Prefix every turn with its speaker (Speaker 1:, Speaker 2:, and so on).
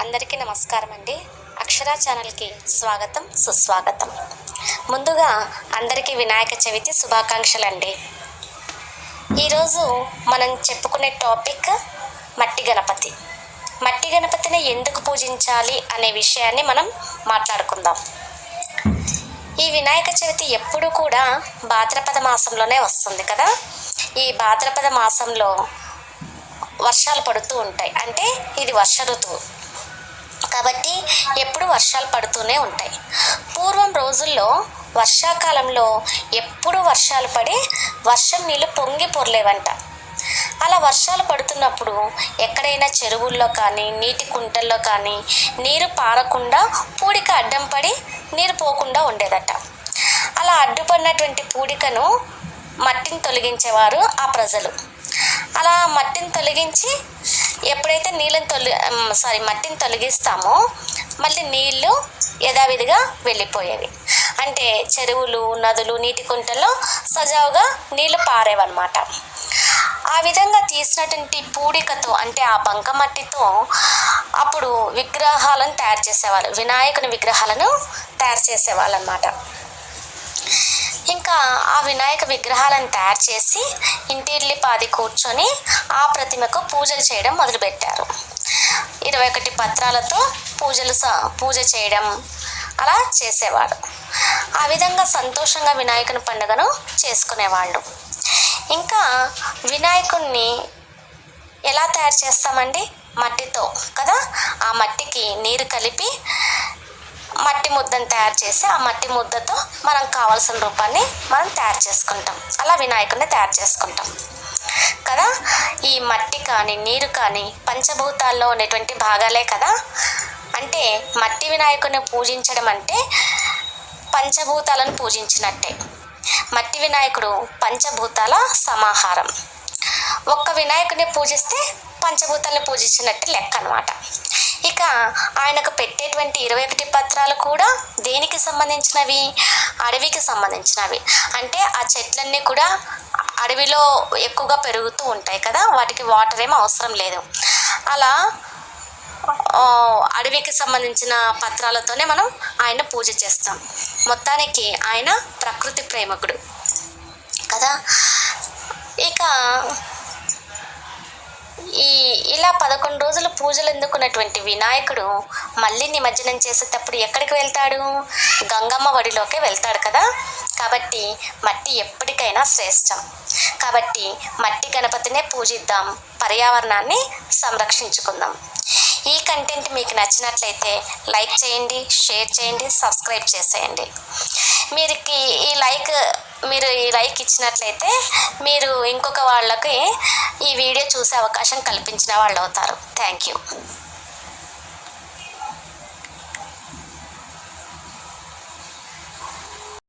Speaker 1: అందరికీ నమస్కారం అండి. అక్షరా ఛానల్కి స్వాగతం సుస్వాగతం. ముందుగా అందరికీ వినాయక చవితి శుభాకాంక్షలు అండి ఈరోజు మనం చెప్పుకునే టాపిక్ మట్టి గణపతి. మట్టి గణపతిని ఎందుకు పూజించాలి అనే విషయాన్ని మనం మాట్లాడుకుందాం. ఈ వినాయక చవితి ఎప్పుడు కూడా భాద్రపద మాసంలోనే వస్తుంది కదా? ఈ భాద్రపద మాసంలో వర్షాలు పడుతూ ఉంటాయి. అంటే ఇది వర్ష ఋతువు. కాబట్టి ఎప్పుడు వర్షాలు పడుతూనే ఉంటాయి. పూర్వం రోజుల్లో వర్షాకాలంలో ఎప్పుడు వర్షాలు పడి వర్షం నీళ్ళు పొంగి పొరలేవంట. అలా వర్షాలు పడుతున్నప్పుడు ఎక్కడైనా చెరువుల్లో కానీ నీటి కుంటల్లో కానీ నీరు పారకుండా పూడిక అడ్డం పడి నీరు పోకుండా ఉండేదట. అలా అడ్డుపడినటువంటి పూడికను మట్టిని తొలగించేవారు ఆ ప్రజలు. అలా మట్టిని తొలగించి ఎప్పుడైతే నీళ్ళని తొలి సారీ మట్టిని తొలగిస్తామో మళ్ళీ నీళ్ళు యథావిధిగా వెళ్ళిపోయేవి. అంటే చెరువులు నదులు నీటి కుంటల్లో సజావుగా నీళ్ళు పారేవన్నమాట. ఆ విధంగా తీసినటువంటి పూడికతో అంటే ఆ బంకమట్టితో అప్పుడు విగ్రహాలను తయారు చేసేవాళ్ళు. వినాయకుని విగ్రహాలను తయారు చేసేవాళ్ళు అనమాట ఇంకా ఆ వినాయక విగ్రహాలను తయారు చేసి ఇంటిల్లి పాది కూర్చొని ఆ ప్రతిమకు పూజలు చేయడం మొదలుపెట్టారు. ఇరవై ఒకటి పత్రాలతో పూజలు స పూజ చేయడం అలా చేసేవాడు ఆ విధంగా సంతోషంగా వినాయకుని పండుగను చేసుకునేవాళ్ళు. ఇంకా వినాయకుణ్ణి ఎలా తయారు చేస్తామండి? మట్టితో కదా? ఆ మట్టికి నీరు కలిపి మట్టి ముద్దను తయారు చేసి ఆ మట్టి ముద్దతో మనం కావాల్సిన రూపాన్ని మనం తయారు చేసుకుంటాం. అలా వినాయకుడిని తయారు చేసుకుంటాం. కదా? ఈ మట్టి కానీ నీరు కానీ పంచభూతాల్లో ఉండేటువంటి భాగాలే కదా? అంటే మట్టి వినాయకుడిని పూజించడం అంటే పంచభూతాలను పూజించినట్టే. మట్టి వినాయకుడు పంచభూతాల సమాహారం. ఒక్క వినాయకుడిని పూజిస్తే పంచభూతాలను పూజించినట్టు లెక్క అనమాట ఇక ఆయనకు పెట్టేటువంటి ఇరవై ఒకటి పత్రాలు కూడా దేనికి సంబంధించినవి? అడవికి సంబంధించినవి. అంటే ఆ చెట్లన్నీ కూడా అడవిలో ఎక్కువగా పెరుగుతూ ఉంటాయి కదా వాటికి వాటర్ ఏమీ అవసరం లేదు. అలా అడవికి సంబంధించిన పత్రాలతోనే మనం ఆయన పూజ చేస్తాం. మొత్తానికి ఆయన ప్రకృతి ప్రేమకుడు. కదా? ఇక ఈ ఇలా పదకొండు రోజులు పూజలు ఎందుకున్నటువంటి వినాయకుడు మళ్ళీ నిమజ్జనం చేసేటప్పుడు ఎక్కడికి వెళ్తాడు? గంగమ్మ వడిలోకే వెళ్తాడు కదా? కాబట్టి మట్టి ఎప్పటికైనా శ్రేష్టం. కాబట్టి మట్టి గణపతినే పూజిద్దాం. పర్యావరణాన్ని సంరక్షించుకుందాం. ఈ కంటెంట్ మీకు నచ్చినట్లయితే లైక్ చేయండి షేర్ చేయండి సబ్స్క్రైబ్ చేసేయండి. మీరుకి ఈ లైక్ మీరు ఈ లైక్ ఇచ్చినట్లయితే మీరు ఇంకొక వాళ్ళకి ఈ వీడియో చూసే అవకాశం కల్పించిన వాళ్ళు అవుతారు. Thank you